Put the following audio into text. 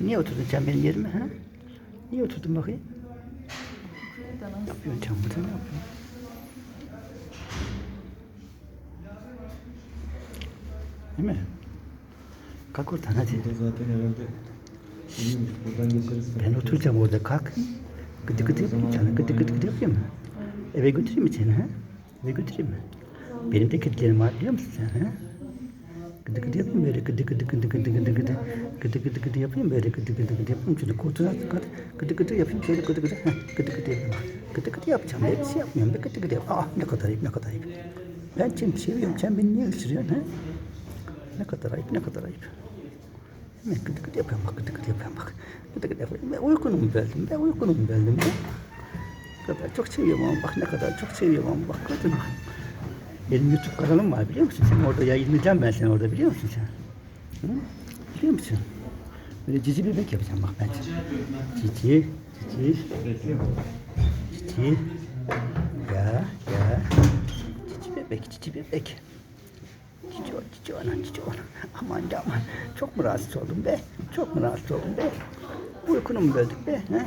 Niye oturdun sen benim yerime ha? Niye oturdun bakayım? Ne yapıyorsun sen burada ne yapıyorsun? Değil mi? Kalk oradan hadi. Burada zaten herhalde iyiymiş. Buradan geçeriz. Ben oturacağım orada kalk. Gıdı gıdı yapayım sana. Gıdı gıdı gıdı yapayım mı? Eve götüreyim mi seni ha? Eve götüreyim mi? Benim de kedilerim var biliyor musun sen ha? Gıdı gıdı yapayım böyle gıdı gıdı gıdı gıdı gıdı gıdı gıdı gıdı gıdı yapayım böyle gıdı gıdı gıdı yapayım şöyle koltuğuna gıdı gıdı gıdı yapayım şöyle gıdı gıdı heh, gıdı gıdı yapayım gıdı gıdı yapacağım şey yapmıyorum be gıdı gıdı yap ah ne kadar ayıp ne kadar ayıp ben seni seviyorum sen beni niye ısırıyorsun ha ne kadar ayıp ne kadar ayıp Hemen gıdı gıdı yapıyorum bak gıdı gıdı yapıyorum bak. Gıdı gıdı yapıyorum. Ben uykunu mu böldüm? Ben uykunu mu böldüm? Ben? Kadar çok seviyorum ama bak ne kadar çok seviyorum ama bak mü? Benim YouTube kanalım var biliyor musun? Sen orada yayınlayacağım ben seni orada biliyor musun sen? Hı? Biliyor musun? Böyle cici bebek yapacağım bak ben. Cici, cici, cici. Ya, ya. Cici bebek, cici bebek. Cici cici ona, cici ona. Aman aman. Çok mu rahatsız oldum be? Çok mu rahatsız oldum be? Uykunu mu böldük be? He?